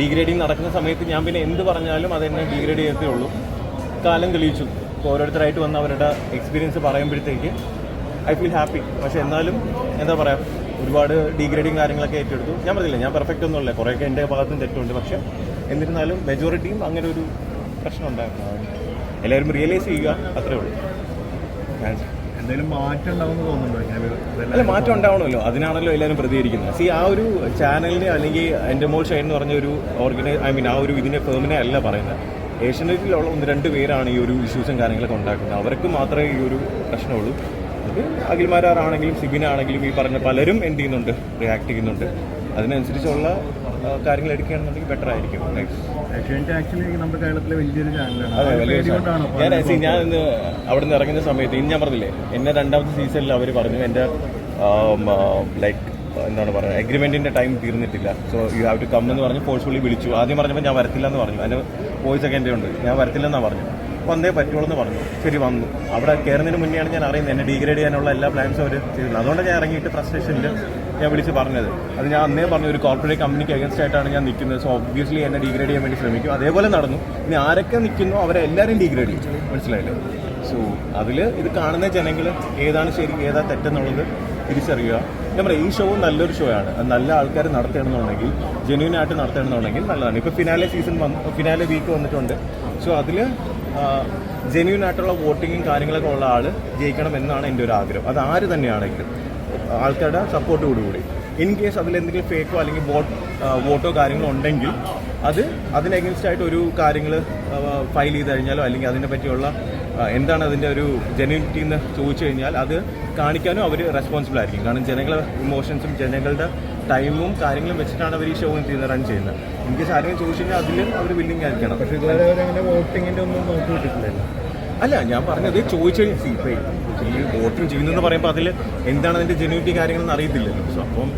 Degrading നടക്കുന്ന സമയത്ത് ഞാൻ പിന്നെ എന്ത് പറഞ്ഞാലും അതെന്നെ ഡീഗ്രേഡ് ചെയ്യത്തേ ഉള്ളൂ. കാലം തെളിയിച്ചു. ഇപ്പോൾ ഓരോരുത്തരായിട്ട് വന്ന് അവരുടെ എക്സ്പീരിയൻസ് പറയുമ്പോഴത്തേക്ക് ഐ ഫീൽ ഹാപ്പി പക്ഷെ എന്നാലും എന്താ പറയുക ഒരുപാട് ഡീഗ്രേഡിങ് കാര്യങ്ങളൊക്കെ ഏറ്റെടുത്തു. ഞാൻ പറഞ്ഞില്ല ഞാൻ പെർഫെക്റ്റ് ഒന്നും ഒന്നുമല്ല കുറേയൊക്കെ എന്റെ ഭാഗത്തും തെറ്റുണ്ട്. പക്ഷെ എന്നിരുന്നാലും മെജോറിറ്റിയും അങ്ങനെ ഒരു പ്രശ്നം ഉണ്ടായിരുന്നു. എല്ലാവരും റിയലൈസ് ചെയ്യുക അത്രേ ഉള്ളൂ. ഞാൻ- അല്ല മാറ്റം ഉണ്ടാവണമല്ലോ. അതിനാണല്ലോ എല്ലാവരും പ്രതികരിക്കുന്നത്. സി ആ ഒരു ചാനലിനെ അല്ലെങ്കിൽ എന്റെ മോൾ ഷൈൻ എന്ന് പറഞ്ഞ ഒരു ഓർഗനൈസ് ഐ മീൻ ആ ഒരു ഇതിന്റെ ഫേമിനെ അല്ല പറയുന്നത്. ഏഷ്യനെറ്റിലുള്ള ഒന്ന് രണ്ട് പേരാണ് ഈ ഒരു ഇഷ്യൂസും കാര്യങ്ങളൊക്കെ ഉണ്ടാക്കുന്നത്. അവർക്ക് മാത്രമേ ഈ ഒരു പ്രശ്നമുള്ളൂ. അത് അഖിൽമാരാണെങ്കിലും സിബിനാണെങ്കിലും ഈ പറഞ്ഞ പലരും എന്ത് ചെയ്യുന്നുണ്ട്? റിയാക്ട് ചെയ്യുന്നുണ്ട്. അതിനനുസരിച്ചുള്ള കാര്യങ്ങൾ എടുക്കുകയാണെന്നുണ്ടെങ്കിൽ ബെറ്റർ ആയിരിക്കും. ആക്ച്വലി നമ്മുടെ കേരളത്തിലെ വലിയൊരു ചാനലാണ് ഞാൻ ഞാൻ ഇന്ന് അവിടെ നിന്ന് ഇറങ്ങുന്ന സമയത്ത് ഇന്ന് ഞാൻ പറഞ്ഞില്ലേ എന്നെ രണ്ടാമത്തെ സീസണിൽ അവർ പറഞ്ഞു എന്റെ ലൈക്ക് എന്താണ് പറയുക അഗ്രിമെന്റിന്റെ ടൈം തീർന്നിട്ടില്ല. So you have to come എന്ന് പറഞ്ഞ് ഫോഴ്സ്ഫുള്ളി വിളിച്ചു. ആദ്യം പറഞ്ഞപ്പോൾ ഞാൻ വരത്തില്ല എന്ന് പറഞ്ഞു. അതിന് വോയിസ് ഒക്കെ എന്റെ ഉണ്ട്. ഞാൻ വരത്തില്ലെന്നാണ് പറഞ്ഞു. വന്നേ പറ്റുള്ളൂ എന്ന് പറഞ്ഞു. ശരി വന്നു. അവിടെ കയറുന്നതിന് മുന്നെയാണ് ഞാൻ അറിയുന്നത്. എന്നെ ഡിഗ്രേഡ് ചെയ്യാനുള്ള എല്ലാ പ്ലാൻസും അവർ ചെയ്തിട്ടുണ്ട്. അതുകൊണ്ട് ഞാൻ ഇറങ്ങിയിട്ട് ഫ്രസ്ട്രേഷനിൽ ഞാൻ വിളിച്ച് പറഞ്ഞത്. അത് ഞാൻ അന്നേ പറഞ്ഞു ഒരു കോർപ്പറേറ്റ് കമ്പനിക്ക് അഗൻസ്റ്റ് ആയിട്ടാണ് ഞാൻ നിൽക്കുന്നത് സോ ഒബ്വിയസ്ലി എന്നെ ഡിഗ്രേഡ് ചെയ്യാൻ വേണ്ടി ശ്രമിക്കും. അതേപോലെ നടന്നു. ഇനി ആരൊക്കെ നിൽക്കുന്നു അവരെ എല്ലാവരും ഡിഗ്രേഡ് ചെയ്യും. മനസ്സിലായില്ലേ? സോ അതിൽ ഇത് കാണുന്ന ജനങ്ങൾ ഏതാണ് ശരി ഏതാ തെറ്റെന്നുള്ളത് തിരിച്ചറിയുക. ഞാൻ പറയാം ഈ ഷോ നല്ലൊരു ഷോ ആണ്. നല്ല ആൾക്കാർ നടത്തണമെന്നുണ്ടെങ്കിൽ ജെന്യൂൻ ആയിട്ട് നടത്തണമെന്നുണ്ടെങ്കിൽ നല്ലതാണ്. ഇപ്പോൾ ഫിനാലെ സീസൺ വന്നു ഫിനാലെ വീക്ക് വന്നിട്ടുണ്ട്. സോ അതിൽ ജെന്യൂൻ ആയിട്ടുള്ള വോട്ടിങ്ങും കാര്യങ്ങളൊക്കെ ഉള്ള ആൾ ജയിക്കണം എന്നാണ് എന്റെ ഒരു ആഗ്രഹം. അത് ആര് തന്നെയാണെങ്കിലും ആൾക്കാരുടെ സപ്പോർട്ടോടുകൂടി ഇൻ കേസ് അതിൽ എന്തെങ്കിലും ഫേക്കോ അല്ലെങ്കിൽ വോട്ട് വോട്ടോ കാര്യങ്ങളോ ഉണ്ടെങ്കിൽ അത് അതിന് ആയിട്ട് ഒരു കാര്യങ്ങൾ ഫയൽ ചെയ്ത് കഴിഞ്ഞാലോ അല്ലെങ്കിൽ അതിനെ പറ്റിയുള്ള എന്താണ് അതിന്റെ ഒരു ജെന്യൂനിറ്റി എന്ന് ചോദിച്ചു കഴിഞ്ഞാൽ അത് കാണിക്കാനും അവർ റെസ്പോൺസിബിൾ ആയിരിക്കും. കാരണം ജനങ്ങളെ ഇമോഷൻസും ജനങ്ങളുടെ ടൈമും കാര്യങ്ങളും വെച്ചിട്ടാണ് അവർ ഈ ഷോ ചെയ്യുന്നത് റൺ ചെയ്യുന്നത്. എനിക്ക് ആരെങ്കിലും ചോദിച്ചു കഴിഞ്ഞാൽ അതിൽ അവർ വില്ലിങ് ആയിരിക്കണം. പക്ഷേ ഇതുവരെ വോട്ടിങ്ങിന്റെ ഒന്നും നോക്കി വിട്ടിട്ടില്ലല്ലോ അല്ല ഞാൻ പറഞ്ഞത് ചോദിച്ചു കഴിഞ്ഞാൽ see, ഇപ്പൊ ഈ വോട്ടിംഗ് ചെയ്യുന്നതെന്ന് പറയുമ്പോൾ അതിൽ എന്താണ് അതിന്റെ ജെനുവിറ്റി കാര്യങ്ങളെന്ന് അറിയത്തില്ലല്ലോ. സോ അപ്പം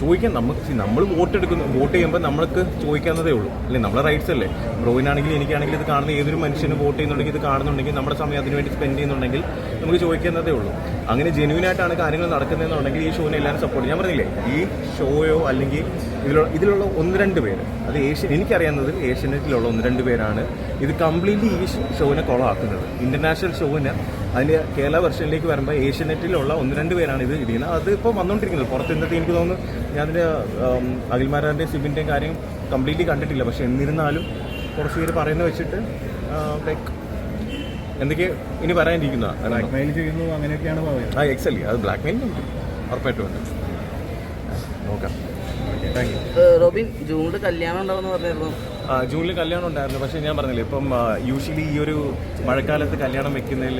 ചോദിക്കാൻ നമുക്ക് നമ്മൾ വോട്ട് എടുക്കുന്നു വോട്ട് ചെയ്യുമ്പോൾ നമ്മൾക്ക് ചോദിക്കാവുന്നതേ ഉള്ളൂ. അല്ലേ നമ്മളെ റൈറ്റ്സ് അല്ലേ? ബ്രോയിനാണെങ്കിലും എനിക്കാണെങ്കിലും ഇത് കാണുന്ന ഏതൊരു മനുഷ്യനും വോട്ട് ചെയ്യുന്നുണ്ടെങ്കിൽ ഇത് കാണുന്നുണ്ടെങ്കിൽ നമ്മുടെ സമയം അതിന് വേണ്ടി സ്പെൻഡ് ചെയ്യുന്നുണ്ടെങ്കിൽ നമുക്ക് ചോദിക്കാവുന്നതേ ഉള്ളൂ. അങ്ങനെ ജെനുവിനായിട്ടാണ് കാര്യങ്ങൾ നടക്കുന്നതെന്നുണ്ടെങ്കിൽ ഈ ഷോനെ എല്ലാവരും സപ്പോർട്ട് ഞാൻ പറഞ്ഞില്ലേ ഈ ഷോയോ അല്ലെങ്കിൽ ഇതിലുള്ള ഇതിലുള്ള ഒന്ന് രണ്ട് പേര്. അത് ഏഷ്യൻ എനിക്കറിയാവുന്നത് ഏഷ്യനെറ്റിലുള്ള ഒന്ന് രണ്ട് പേരാണ്. ഇത് കംപ്ലീറ്റ്ലി ഈ ഷോവിനെ കൊളമാക്കുന്നത് ഇന്റർനാഷണൽ ഷോവിന് അതിന്റെ കേരള വെർഷനിലേക്ക് വരുമ്പോൾ ഏഷ്യനെറ്റിലുള്ള ഒന്ന് രണ്ട് പേരാണ് ഇത് ഇടിയുന്നത് അത് ഇപ്പോൾ വന്നുകൊണ്ടിരിക്കുന്നത് പുറത്ത് ഇന്നത്തെ എനിക്ക് തോന്നുന്നു ഞാൻ അതിന്റെ അഖിൽമാരാന്റെ സിബിന്റെയും കാര്യം കംപ്ലീറ്റ്ലി കണ്ടിട്ടില്ല. പക്ഷേ എന്നിരുന്നാലും കുറച്ച് പേര് പറയുന്നത് വെച്ചിട്ട് ലൈക്ക് എന്തൊക്കെ ഇനി പറയാനിരിക്കുന്ന. ബ്ലാക്ക് മെയിൽ ചെയ്യുന്നു അങ്ങനെയൊക്കെയാണ് പറയുന്നത്. ആ എക്സലി അത് ബ്ലാക്ക് മെയിൽ ഉറപ്പായിട്ടും ഉണ്ട്. നോക്കാം. റോബിൻ ജൂണിൽ കല്യാണം ഉണ്ടാവുമെന്ന് ജൂണിൽ കല്യാണം ഉണ്ടായിരുന്നു. പക്ഷേ ഞാൻ പറഞ്ഞില്ലേ ഇപ്പം യൂഷ്വലി ഈ ഒരു മഴക്കാലത്ത് കല്യാണം വെക്കുന്നതിൽ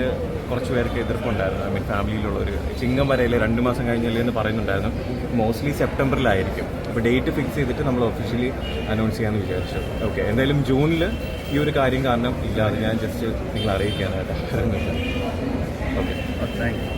കുറച്ച് പേർക്ക് എതിർപ്പുണ്ടായിരുന്നു. ഐ മീൻ ഫാമിലിയിലുള്ളൊരു ചിങ്ങം വരയിൽ രണ്ട് മാസം കഴിഞ്ഞല്ലേ എന്ന് പറയുന്നുണ്ടായിരുന്നു. മോസ്റ്റ്ലി സെപ്റ്റംബറിലായിരിക്കും. അപ്പോൾ ഡേറ്റ് ഫിക്സ് ചെയ്തിട്ട് നമ്മൾ ഒഫീഷ്യലി അനൗൺസ് ചെയ്യാമെന്ന് വിചാരിച്ചു. ഓക്കെ എന്തായാലും ജൂണിൽ ഈ ഒരു കാര്യം കാരണം ഇല്ലാതെ ഞാൻ ജസ്റ്റ് നിങ്ങൾ അറിയിക്കാനായിട്ട് ഓക്കെ താങ്ക് യു